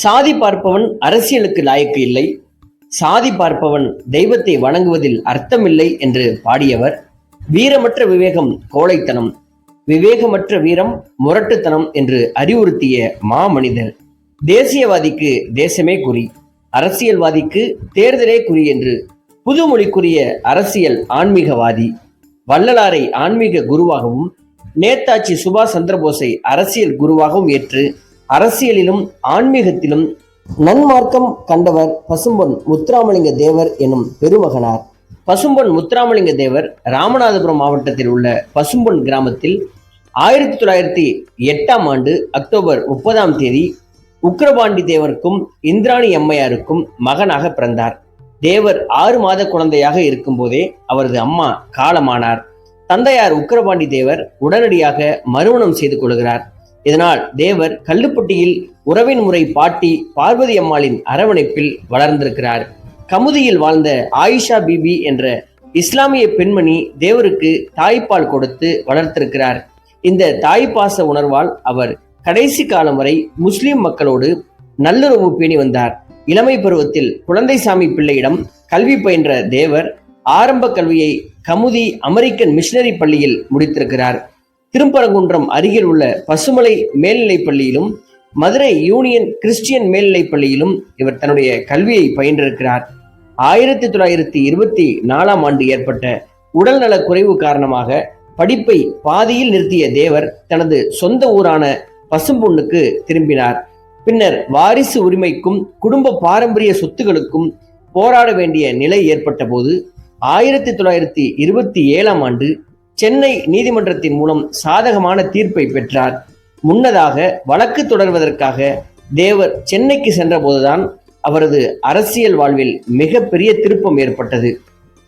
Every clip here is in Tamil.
சாதி பார்ப்பவன் அரசியலுக்கு லாயக்கு இல்லை. சாதி பார்ப்பவன் தெய்வத்தை வணங்குவதில் அர்த்தமில்லை என்று பாடியவர். வீரமற்ற விவேகம் கோழைத்தனம். விவேகமற்ற வீரம் முரட்டுத்தனம் என்று அறிவுறுத்திய மாமனிதர். தேசியவாதிக்கு தேசமே குறி. அரசியல்வாதிக்கு தேர்தலே குறி என்று புதுமொழிக்குரிய அரசியல் ஆன்மீகவாதி. வள்ளலாரை ஆன்மீக குருவாகவும் நேதாஜி சுபாஷ் சந்திரபோஸை அரசியல் குருவாகவும் ஏற்று அரசியலிலும் ஆன்மீகத்திலும் நன்மார்க்கம் கண்டவர் பசும்பொன் முத்துராமலிங்க தேவர் எனும் பெருமகனார். பசும்பொன் முத்துராமலிங்க தேவர் ராமநாதபுரம் மாவட்டத்தில் உள்ள பசும்பொன் கிராமத்தில் ஆயிரத்தி தொள்ளாயிரத்தி எட்டாம் ஆண்டு அக்டோபர் முப்பதாம் தேதி உக்ரபாண்டி தேவருக்கும் இந்திராணி அம்மையாருக்கும் மகனாக பிறந்தார். தேவர் ஆறு மாத குழந்தையாக இருக்கும்போதே அவரது அம்மா காலமானார். தந்தையார் உக்கிரபாண்டி தேவர் உடனடியாக மறுமணம் செய்து கொள்கிறார். இதனால் தேவர் கல்லுப்பட்டியில் உறவின் முறை பாட்டி பார்வதி அம்மாளின் அரவணைப்பில் வளர்ந்திருக்கிறார். கமுதியில் வாழ்ந்த ஆயிஷா பிபி என்ற இஸ்லாமிய பெண்மணி தேவருக்கு தாய்ப்பால் கொடுத்து வளர்த்திருக்கிறார். இந்த தாய்ப்பாச உணர்வால் அவர் கடைசி காலம் வரை முஸ்லிம் மக்களோடு நல்லுறவு பேணி வந்தார். இளமை பருவத்தில் குழந்தைசாமி பிள்ளையிடம் கல்வி பயின்ற தேவர் ஆரம்ப கல்வியை கமுதி அமெரிக்கன் மிஷனரி பள்ளியில் முடித்திருக்கிறார். திருப்பரங்குன்றம் அருகில் உள்ள பசுமலை மேல்நிலைப் பள்ளியிலும் மதுரை யூனியன் கிறிஸ்டியன் மேல்நிலைப் பள்ளியிலும் இவர் தன்னுடைய கல்வியை பயின்றிருக்கிறார். ஆயிரத்தி தொள்ளாயிரத்தி இருபத்தி நாலாம் ஆண்டு ஏற்பட்ட உடல்நலக் குறைவு காரணமாக படிப்பை பாதியில் நிறுத்திய தேவர் தனது சொந்த ஊரான பசும்பொண்ணுக்கு திரும்பினார். பின்னர் வாரிசு உரிமைக்கும் குடும்ப பாரம்பரிய சொத்துகளுக்கும் போராட வேண்டிய நிலை ஏற்பட்ட போது ஆயிரத்தி தொள்ளாயிரத்தி இருபத்தி ஏழாம் ஆண்டு சென்னை நீதிமன்றத்தின் மூலம் சாதகமான தீர்ப்பை பெற்றார். முன்னதாக வழக்கு தொடர்வதற்காக தேவர் சென்னைக்கு சென்றபோதுதான் அவரது அரசியல் வாழ்வில் மிகப்பெரிய திருப்பம் ஏற்பட்டது.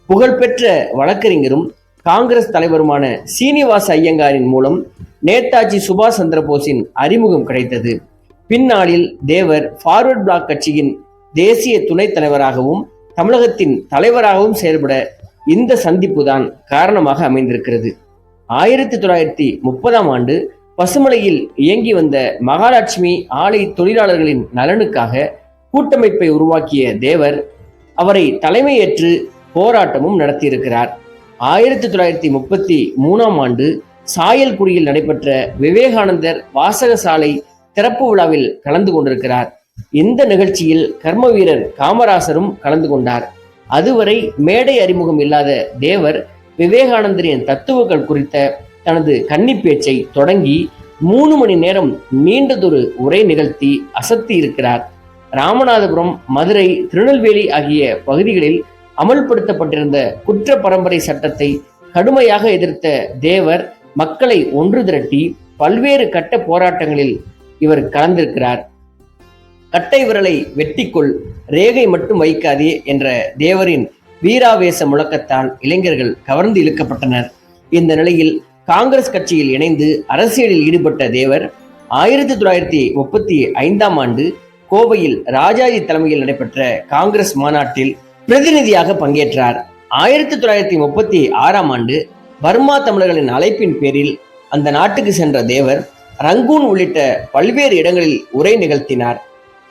புகழ்பெற்ற வழக்கறிஞரும் காங்கிரஸ் தலைவருமான சீனிவாச ஐயங்காரின் மூலம் நேதாஜி சுபாஷ் சந்திரபோஸின் அறிமுகம் கிடைத்தது. பின்னாளில் தேவர் ஃபார்வர்ட் பிளாக் கட்சியின் தேசிய துணைத் தலைவராகவும் தமிழகத்தின் தலைவராகவும் செயல்பட இந்த சந்திப்பு தான் காரணமாக அமைந்திருக்கிறது. ஆயிரத்தி தொள்ளாயிரத்தி முப்பதாம் ஆண்டு பசுமலையில் இயங்கி வந்த மகாலட்சுமி ஆலை தொழிலாளர்களின் நலனுக்காக கூட்டமைப்பை உருவாக்கிய தேவர் அவரை தலைமையேற்று போராட்டமும் நடத்தியிருக்கிறார். ஆயிரத்தி தொள்ளாயிரத்தி முப்பத்தி மூணாம் ஆண்டு சாயல்குடியில் நடைபெற்ற விவேகானந்தர் வாசக சாலை திறப்பு விழாவில் கலந்து கொண்டிருக்கிறார். இந்த நிகழ்ச்சியில் கர்ம வீரர் காமராசரும் கலந்து கொண்டார். அதுவரை மேடை அறிமுகம் இல்லாத தேவர் விவேகானந்தரின் தத்துவங்கள் குறித்த தனது கன்னி பேச்சை தொடங்கி மூணு மணி நேரம் நீண்டதொரு உரை நிகழ்த்தி அசத்தி இருக்கிறார். ராமநாதபுரம் மதுரை திருநெல்வேலி ஆகிய பகுதிகளில் அமல்படுத்தப்பட்டிருந்த குற்ற பரம்பரை சட்டத்தை கடுமையாக எதிர்த்த தேவர் மக்களை ஒன்று திரட்டி பல்வேறு கட்ட போராட்டங்களில் இவர் கலந்திருக்கிறார். கட்டை விரலை வெட்டிக்கொள் ரேகை மட்டும் வைக்காதே என்ற தேவரின் வீராவேச முழக்கத்தால் இளைஞர்கள் கவர்ந்து இழுக்கப்பட்டனர். இந்த நிலையில் காங்கிரஸ் கட்சியில் இணைந்து அரசியலில் ஈடுபட்ட தேவர் ஆயிரத்தி தொள்ளாயிரத்தி முப்பத்தி ஐந்தாம் ஆண்டு கோவையில் ராஜாஜி தலைமையில் நடைபெற்ற காங்கிரஸ் மாநாட்டில் பிரதிநிதியாக பங்கேற்றார். ஆயிரத்தி தொள்ளாயிரத்தி முப்பத்தி ஆறாம் ஆண்டு பர்மா தமிழர்களின் அழைப்பின் பேரில் அந்த நாட்டுக்கு சென்ற தேவர் ரங்கூன் உள்ளிட்ட பல்வேறு இடங்களில் உரை நிகழ்த்தினார்.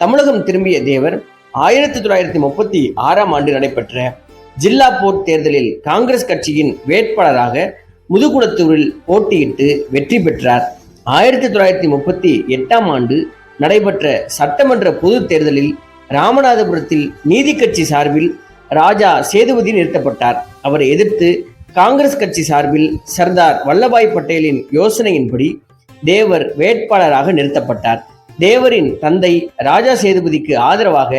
தமிழகம் திரும்பிய தேவர் ஆயிரத்தி தொள்ளாயிரத்தி முப்பத்தி ஆறாம் ஆண்டு நடைபெற்ற ஜில்லா போர் தேர்தலில் காங்கிரஸ் கட்சியின் வேட்பாளராக முதுகுளத்தூரில் போட்டியிட்டு வெற்றி பெற்றார். ஆயிரத்தி தொள்ளாயிரத்தி முப்பத்தி எட்டாம் ஆண்டு நடைபெற்ற சட்டமன்ற பொதுத் தேர்தலில் ராமநாதபுரத்தில் நீதி கட்சி சார்பில் ராஜா சேதுபதி நிறுத்தப்பட்டார். அவரை எதிர்த்து காங்கிரஸ் கட்சி சார்பில் சர்தார் வல்லபாய் பட்டேலின் யோசனையின்படி தேவர் வேட்பாளராக நிறுத்தப்பட்டார். தேவரின் தந்தை ராஜா சேதுபதிக்கு ஆதரவாக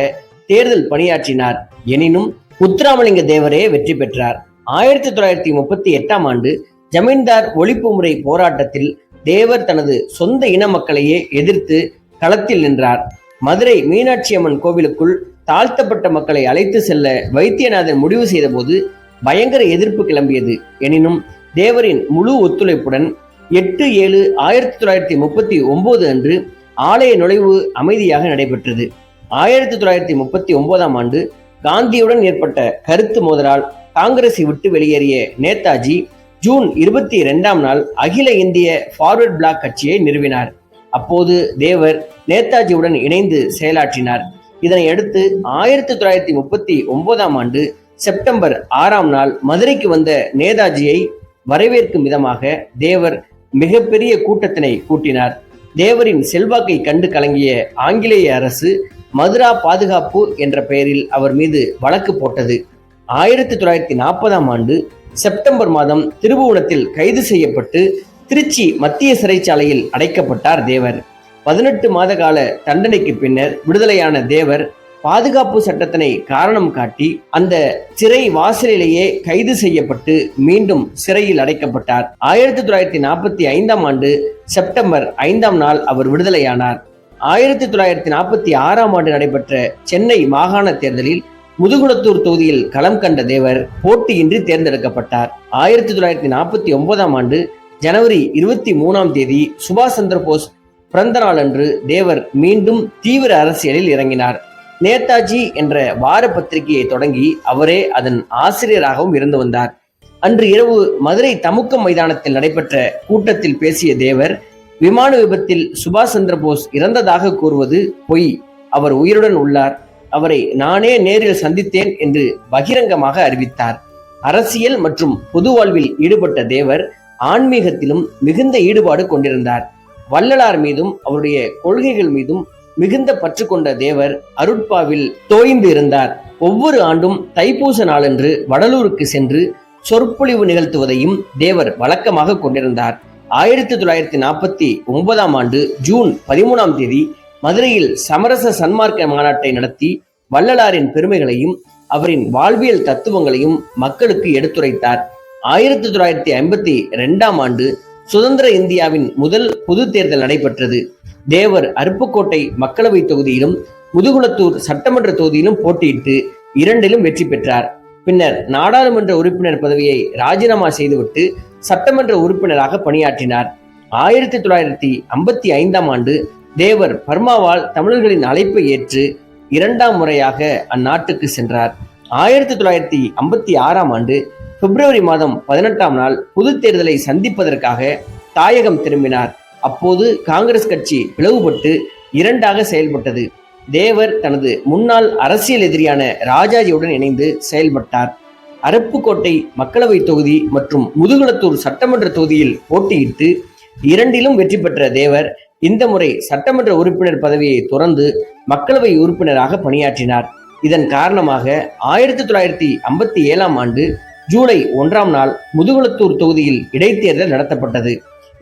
தேர்தல் பணியாற்றினார். எனினும் முத்துராமலிங்க தேவரே வெற்றி பெற்றார். ஆயிரத்தி தொள்ளாயிரத்தி முப்பத்தி எட்டாம் ஆண்டு ஜமீன்தார் ஒழிப்பு முறை போராட்டத்தில் தேவர் தனது சொந்த இன மக்களையே எதிர்த்து களத்தில் நின்றார். மதுரை மீனாட்சி அம்மன் கோவிலுக்குள் தாழ்த்தப்பட்ட மக்களை அழைத்து செல்ல வைத்தியநாதன் முடிவு செய்தபோது பயங்கர எதிர்ப்பு கிளம்பியது. எனினும் தேவரின் முழு ஒத்துழைப்புடன் எட்டு ஏழு ஆயிரத்தி தொள்ளாயிரத்தி முப்பத்தி ஒன்பது அன்று ஆலய நுழைவு அமைதியாக நடைபெற்றது. ஆயிரத்தி தொள்ளாயிரத்தி முப்பத்தி ஒன்பதாம் ஆண்டு காந்தியுடன் ஏற்பட்ட கருத்து மோதலால் காங்கிரஸை விட்டு வெளியேறிய நேதாஜி ஜூன் இருபத்தி இரண்டாம் நாள் அகில இந்திய ஃபார்வர்ட் பிளாக் கட்சியை நிறுவினார். அப்போது தேவர் நேதாஜியுடன் இணைந்து செயலாற்றினார். இதனை அடுத்து ஆயிரத்தி தொள்ளாயிரத்தி முப்பத்தி ஒன்பதாம் ஆண்டு செப்டம்பர் ஆறாம் நாள் மதுரைக்கு வந்த நேதாஜியை வரவேற்கும் விதமாக தேவர் மிகப்பெரிய கூட்டத்தினை கூட்டினார். தேவரின் செல்வாக்கை கண்டு கலங்கிய ஆங்கிலேய அரசு மதுரா பாதுகாப்பு என்ற பெயரில் அவர் மீது வழக்கு போட்டது. ஆயிரத்தி தொள்ளாயிரத்தி நாற்பதாம் ஆண்டு செப்டம்பர் மாதம் திருபுவனத்தில் கைது செய்யப்பட்டு திருச்சி மத்திய சிறைச்சாலையில் அடைக்கப்பட்டார் தேவர். பதினெட்டு மாத கால தண்டனைக்கு பின்னர் விடுதலையான தேவர் பாதுகாப்பு சட்டத்தினை காரணம் காட்டி அந்த சிறை வாசலிலேயே கைது செய்யப்பட்டு மீண்டும் சிறையில் அடைக்கப்பட்டார். ஆயிரத்தி தொள்ளாயிரத்தி நாற்பத்தி ஐந்தாம் ஆண்டு செப்டம்பர் ஐந்தாம் நாள் அவர் விடுதலையானார். ஆயிரத்தி தொள்ளாயிரத்தி நாற்பத்தி ஆறாம் ஆண்டு நடைபெற்ற சென்னை மாகாண தேர்தலில் முதுகுளத்தூர் தொகுதியில் களம் கண்ட தேவர் போட்டியின்றி தேர்ந்தெடுக்கப்பட்டார். ஆயிரத்தி தொள்ளாயிரத்தி நாற்பத்தி ஒன்பதாம் ஆண்டு ஜனவரி இருபத்தி மூணாம் தேதி சுபாஷ் சந்திர போஸ் பிறந்த நாள் அன்று தேவர் மீண்டும் தீவிர அரசியலில் இறங்கினார். நேதாஜி என்ற வார பத்திரிகையை தொடங்கி அவரே அதன் ஆசிரியராகவும் இருந்து வந்தார். அன்று இரவு மதுரை தமுக்கம் மைதானத்தில் நடைபெற்ற கூட்டத்தில் பேசிய தேவர் விமான விபத்தில் சுபாஷ் சந்திரபோஸ் இறந்ததாக கூறுவது பொய். அவர் உயிருடன் உள்ளார். அவரை நானே நேரில் சந்தித்தேன் என்று பகிரங்கமாக அறிவித்தார். அரசியல் மற்றும் பொது வாழ்வில் ஈடுபட்ட தேவர் ஆன்மீகத்திலும் மிகுந்த ஈடுபாடு கொண்டிருந்தார். வள்ளலார் மீதும் அவருடைய கொள்கைகள் மீதும் மிகுந்த பற்று கொண்ட தேவர் அருட்பாவில் தோய்ந்து இருந்தார். ஒவ்வொரு ஆண்டும் தைப்பூச நாளன்று வடலூருக்கு சென்று சொற்பொழிவு நிகழ்த்துவதையும் தேவர் வழக்கமாக கொண்டிருந்தார். ஆயிரத்தி தொள்ளாயிரத்தி நாற்பத்தி ஒன்பதாம் ஆண்டு ஜூன் பதிமூணாம் தேதி மதுரையில் சமரச சன்மார்க்க மாநாட்டை நடத்தி வள்ளலாரின் பெருமைகளையும் அவரின் வாழ்வியல் தத்துவங்களையும் மக்களுக்கு எடுத்துரைத்தார். ஆயிரத்தி தொள்ளாயிரத்தி ஐம்பத்தி ரெண்டாம் ஆண்டு சுதந்திர இந்தியாவின் முதல் பொது தேர்தல் நடைபெற்றது. தேவர் அருப்புக்கோட்டை மக்களவை தொகுதியிலும் முதுகுளத்தூர் சட்டமன்ற தொகுதியிலும் போட்டியிட்டு இரண்டிலும் வெற்றி பெற்றார். பின்னர் நாடாளுமன்ற உறுப்பினர் பதவியை ராஜினாமா செய்துவிட்டு சட்டமன்ற உறுப்பினராக பணியாற்றினார். ஆயிரத்தி தொள்ளாயிரத்தி ஐம்பத்தி ஐந்தாம் ஆண்டு தேவர் பர்மாவால் தமிழர்களின் அழைப்பை ஏற்று இரண்டாம் முறையாக அந்நாட்டுக்கு சென்றார். ஆயிரத்தி தொள்ளாயிரத்தி ஐம்பத்தி ஆறாம் ஆண்டு பிப்ரவரி மாதம் பதினெட்டாம் நாள் பொது தேர்தலை சந்திப்பதற்காக தாயகம் திரும்பினார். அப்போது காங்கிரஸ் கட்சி பிளவுபட்டு இரண்டாக செயல்பட்டது. தேவர் தனது முன்னாள் அரசியல் எதிரியான ராஜாஜியுடன் இணைந்து செயல்பட்டார். அரப்புக்கோட்டை மக்களவை தொகுதி மற்றும் முதுகுளத்தூர் சட்டமன்ற தொகுதியில் போட்டியிட்டு இரண்டிலும் வெற்றி பெற்ற தேவர் இந்த முறை சட்டமன்ற உறுப்பினர் பதவியை துறந்து மக்களவை உறுப்பினராக பணியாற்றினார். இதன் காரணமாக ஆயிரத்தி தொள்ளாயிரத்தி ஐம்பத்தி ஏழாம் ஆண்டு ஜூலை ஒன்றாம் நாள் முதுகுளத்தூர் தொகுதியில் இடைத்தேர்தல் நடத்தப்பட்டது.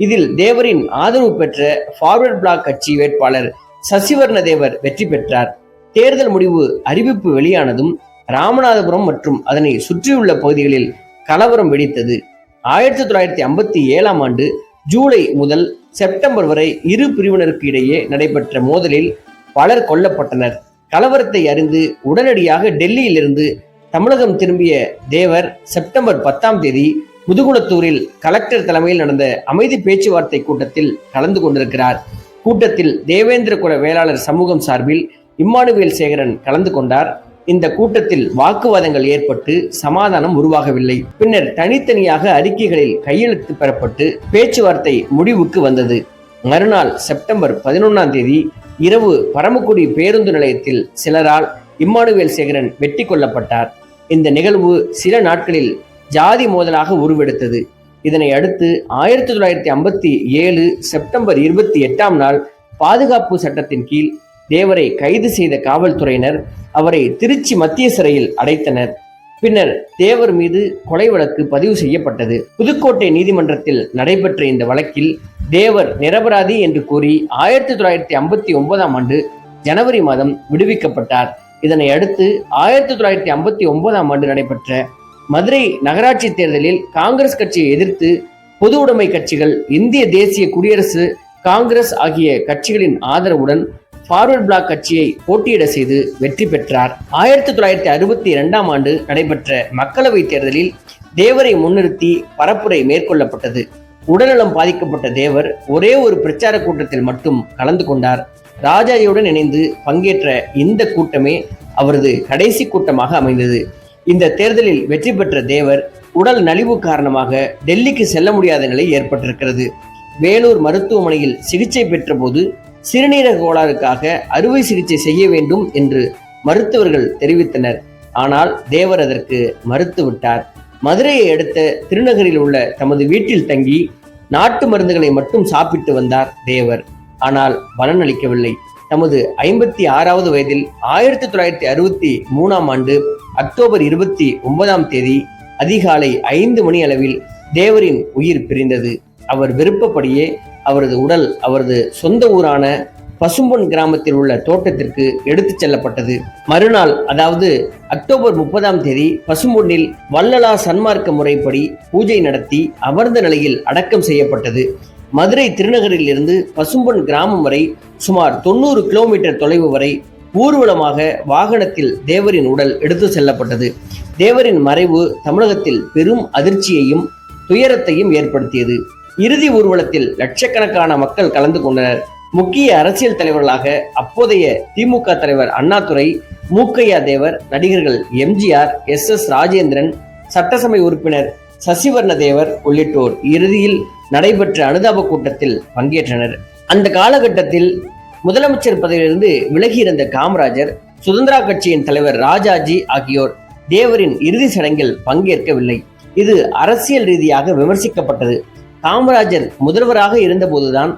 இதில் தேவரின் ஆதரவு பெற்ற ஃபார்வர்ட் பிளாக் கட்சி வேட்பாளர் சசிவர்ண தேவர் வெற்றி பெற்றார். தேர்தல் முடிவு அறிவிப்பு வெளியானதும் ராமநாதபுரம் மற்றும் அதனை சுற்றியுள்ள பகுதிகளில் கலவரம் வெடித்தது. ஆயிரத்தி தொள்ளாயிரத்தி ஐம்பத்தி ஏழாம் ஆண்டு ஜூலை முதல் செப்டம்பர் வரை இரு பிரிவினருக்கு இடையே நடைபெற்ற மோதலில் பலர் கொல்லப்பட்டனர். கலவரத்தை அறிந்து உடனடியாக டெல்லியிலிருந்து தமிழகம் திரும்பிய தேவர் செப்டம்பர் பத்தாம் தேதி முதுகுளத்தூரில் கலெக்டர் தலைமையில் நடந்த அமைதி பேச்சுவார்த்தை கூட்டத்தில் கலந்து கொண்டிருக்கிறார். கூட்டத்தில் தேவேந்திர குல வேளாளர் சமூகம் சார்பில் இம்மானுவேல் சேகரன் கலந்து கொண்டார். இந்த கூட்டத்தில் வாக்குவாதங்கள் ஏற்பட்டு சமாதானம் உருவாகவில்லை. பின்னர் தனித்தனியாக அறிக்கைகளில் கையெழுத்து பெறப்பட்டு பேச்சுவார்த்தை முடிவுக்கு வந்தது. மறுநாள் செப்டம்பர் பதினொன்னாம் தேதி இரவு பரமக்குடி பேருந்து நிலையத்தில் சிலரால் இம்மானுவேல் சேகரன் வெட்டி கொல்லப்பட்டார். இந்த நிகழ்வு சில நாட்களில் ஜாதி மோதலாக உருவெடுத்தது. இதனை அடுத்து ஆயிரத்தி தொள்ளாயிரத்தி ஐம்பத்தி ஏழு செப்டம்பர் இருபத்தி எட்டாம் நாள் பாதுகாப்பு சட்டத்தின் கீழ் தேவரை கைது செய்த காவல்துறையினர் அவரை திருச்சி மத்திய சிறையில் அடைத்தனர். பின்னர் தேவர் மீது கொலை வழக்கு பதிவு செய்யப்பட்டது. புதுக்கோட்டை நீதிமன்றத்தில் நடைபெற்ற இந்த வழக்கில் தேவர் நிரபராதி என்று கூறி ஆயிரத்தி தொள்ளாயிரத்தி ஐம்பத்தி ஒன்பதாம் ஆண்டு ஜனவரி மாதம் விடுவிக்கப்பட்டார். இதனை அடுத்து ஆயிரத்தி தொள்ளாயிரத்தி ஐம்பத்தி ஒன்பதாம் ஆண்டு நடைபெற்ற மதுரை நகராட்சி தேர்தலில் காங்கிரஸ் கட்சியை எதிர்த்து பொது உடைமை கட்சிகள் இந்திய தேசிய குடியரசு காங்கிரஸ் ஆகிய கட்சிகளின் ஆதரவுடன் ஃபார்வர்ட் பிளாக் கட்சியை போட்டியிட செய்து வெற்றி பெற்றார். ஆயிரத்தி தொள்ளாயிரத்தி அறுபத்தி இரண்டாம் ஆண்டு நடைபெற்ற மக்களவைத் தேர்தலில் தேவரை முன்னிறுத்தி பரப்புரை மேற்கொள்ளப்பட்டது. உடல்நலம் பாதிக்கப்பட்ட தேவர் ஒரே ஒரு பிரச்சார கூட்டத்தில் மட்டும் கலந்து கொண்டார். ராஜாஜியுடன் இணைந்து பங்கேற்ற இந்த கூட்டமே அவரது கடைசி கூட்டமாக அமைந்தது. இந்த தேர்தலில் வெற்றி பெற்ற தேவர் உடல் நலிவு காரணமாக டெல்லிக்கு செல்ல முடியாத நிலை ஏற்பட்டிருக்கிறது. வேலூர் மருத்துவமனையில் சிகிச்சை பெற்றபோது சிறுநீரக கோளாறுக்காக அறுவை சிகிச்சை செய்ய வேண்டும் என்று மருத்துவர்கள் தெரிவித்தனர். ஆனால் தேவர் அதற்கு மறுத்துவிட்டார் மதுரையை அடுத்த திருநகரில் உள்ள தமது வீட்டில் தங்கி நாட்டு மருந்துகளை மட்டும் சாப்பிட்டு வந்தார் தேவர். ஆனால் பலனளிக்கவில்லை தமது ஐம்பத்தி ஆறாவது வயதில் ஆயிரத்தி தொள்ளாயிரத்தி அறுபத்தி மூணாம் ஆண்டு அக்டோபர் இருபத்தி ஒன்பதாம் தேதி அதிகாலை ஐந்து மணி அளவில் தேவரின் உயிர் பிரிந்தது. அவர் விருப்பப்படியே அவரது உடல் அவரது சொந்த ஊரான பசும்பொன் கிராமத்தில் உள்ள தோட்டத்திற்கு எடுத்துச் செல்லப்பட்டது. மறுநாள் அதாவது அக்டோபர் முப்பதாம் தேதி பசும்பொன்னில் வள்ளலா சன்மார்க்க முறைப்படி பூஜை நடத்தி அமர்ந்த நிலையில் அடக்கம் செய்யப்பட்டது. மதுரை திருநகரில் இருந்து பசும்பொன் கிராமம் வரை சுமார் தொண்ணூறு கிலோமீட்டர் தொலைவு வரை ஊர்வலமாக வாகனத்தில் தேவரின் உடல் எடுத்து செல்லப்பட்டது. தேவரின் மறைவு தமிழகத்தில் பெரும் அதிர்ச்சியையும் துயரத்தையும் ஏற்படுத்தியது. இறுதி ஊர்வலத்தில் லட்சக்கணக்கான மக்கள் கலந்து கொண்டனர். முக்கிய அரசியல் தலைவர்களாக அப்போதைய திமுக தலைவர் அண்ணாதுரை மூக்கையா தேவர் நடிகர்கள் எம்ஜிஆர் எஸ் எஸ் ராஜேந்திரன் சட்டசபை உறுப்பினர் சசிவர்ண தேவர் உள்ளிட்டோர் இறுதியில் நடைபெற்ற அனுதாப கூட்டத்தில் பங்கேற்றனர். அந்த காலகட்டத்தில் முதலமைச்சர் பதவியிலிருந்து விலகியிருந்த காமராஜர் சுதந்திரா கட்சியின் தலைவர் ராஜாஜி ஆகியோர் தேவரின் இறுதி சடங்கில் பங்கேற்கவில்லை. இது அரசியல் ரீதியாக விமர்சிக்கப்பட்டது. காமராஜர் முதல்வராக இருந்தபோதுதான்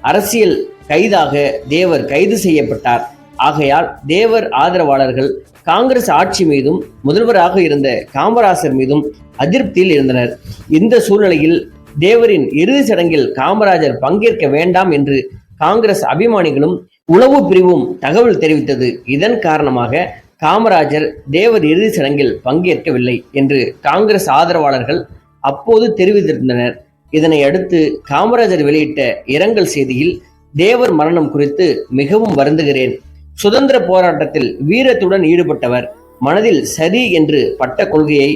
அரசியல் கைதாக தேவர் கைது செய்யப்பட்டார். ஆகையால் தேவர் ஆதரவாளர்கள் காங்கிரஸ் ஆட்சி மீதும் முதல்வராக இருந்த காமராசர் மீதும் அதிருப்தியில் இருந்தனர். இந்த சூழ்நிலையில் தேவரின் இறுதி சடங்கில் காமராஜர் பங்கேற்க வேண்டாம் என்று காங்கிரஸ் அபிமானிகளும் உளவு பிரிவும் தகவல் தெரிவித்தது. இதன் காரணமாக காமராஜர் தேவர் இறுதி சடங்கில் பங்கேற்கவில்லை என்று காங்கிரஸ் ஆதரவாளர்கள் அப்போது தெரிவித்திருந்தனர். இதனை அடுத்து காமராஜர் வெளியிட்ட இரங்கல் செய்தியில் தேவர் மரணம் குறித்து மிகவும் வருந்துகிறேன். சுதந்திர போராட்டத்தில் வீரத்துடன் ஈடுபட்டவர் மனதில் சரி என்று பட்ட கொள்கையை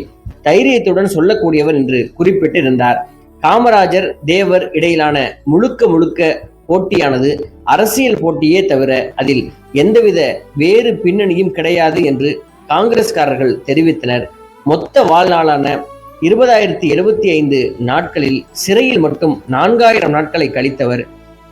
தைரியத்துடன் சொல்லக்கூடியவர் என்று குறிப்பிட்டிருந்தார். காமராஜர் தேவர் இடையிலான முழுக்க முழுக்க போட்டியானது அரசியல் போட்டியே தவிர அதில் எந்தவித வேறு பின்னணியும் கிடையாது என்று காங்கிரஸ்காரர்கள் தெரிவித்தனர். மொத்த வாழ்நாளான இருபதாயிரத்தி எழுபத்தி ஐந்து நாட்களில் சிறையில் மட்டும் நான்காயிரம் நாட்களை கழித்தவர்.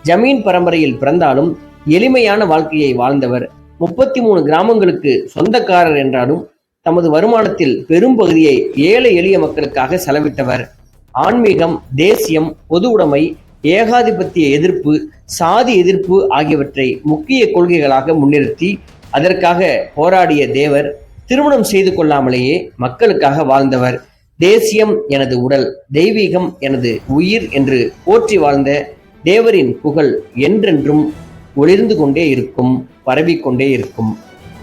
ஜமீன் பரம்பரையில் பிறந்தாலும் எளிமையான வாழ்க்கையை வாழ்ந்தவர். முப்பத்தி மூணு கிராமங்களுக்கு சொந்தக்காரர் என்றாலும் தமது வருமானத்தில் பெரும் பகுதியை ஏழை எளிய மக்களுக்காக செலவிட்டவர். ஆன்மீகம் தேசியம் பொது உடைமை ஏகாதிபத்திய எதிர்ப்பு சாதி எதிர்ப்பு ஆகியவற்றை முக்கிய கொள்கைகளாக முன்னிறுத்தி அதற்காக போராடிய தேவர் திருமணம் செய்து கொள்ளாமலேயே மக்களுக்காக வாழ்ந்தவர். தேசியம் எனது உடல் தெய்வீகம் எனது உயிர் என்று போற்றி வாழ்ந்த தேவரின் புகழ் என்றென்றும் ஒளிர்ந்து கொண்டே இருக்கும் பரவிக்கொண்டே இருக்கும்.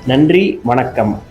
நன்றி வணக்கம்.